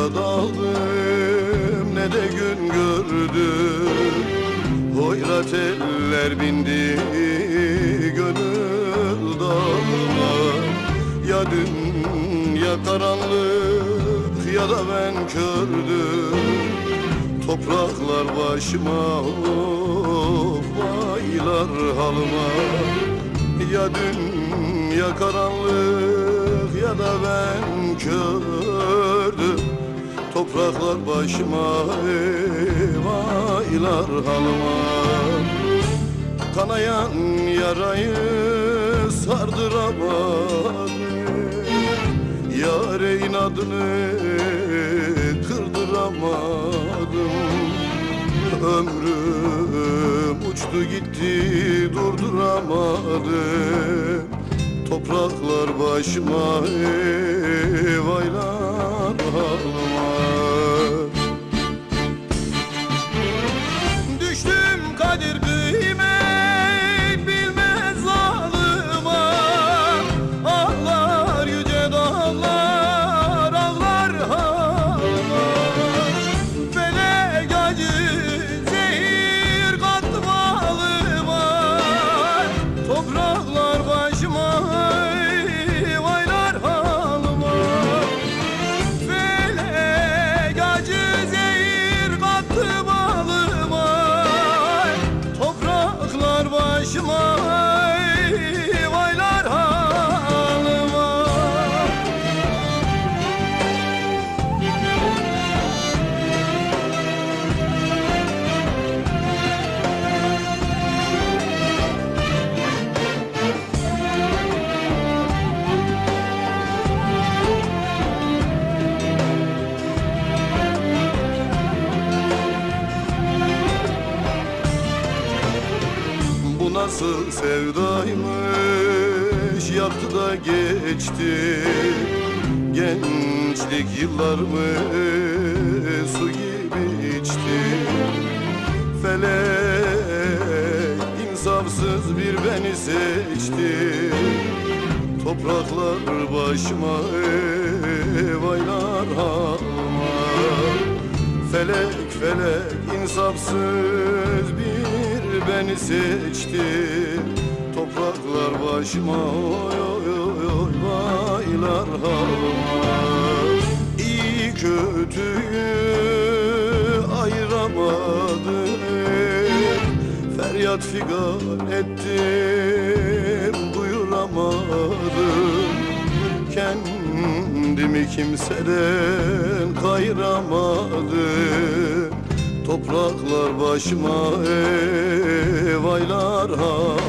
Ne bir murad aldım ne de gün gördüm. Hoyrat eller bindi gönül dağıma Ya dünya karanlık ya da ben kördüm. Topraklar başıma of baylar halıma. Ya dünya karanlık ya da ben kördüm Topraklar başıma eyvaylar halıma. Kanayan yarayı sardıramadım Yar inadını kırdıramadım Ömrüm uçtu gitti durduramadım Topraklar başıma eyvaylar halıma başıma nasıl sevdaymış Yaktı da geçti. Gençlik yıllarımı Su gibi içti. Felek insafsız bir beni seçti. Topraklar başıma Vaylar halıma Felek felek insafsız bir beni seçti. Topraklar başıma oy oy oy oy vaylar halıma İyi kötüyü ayıramadım Feryat figan ettim duyuramadım Kendimi kimseden kayıramadım Topraklar başıma eyvaylar halıma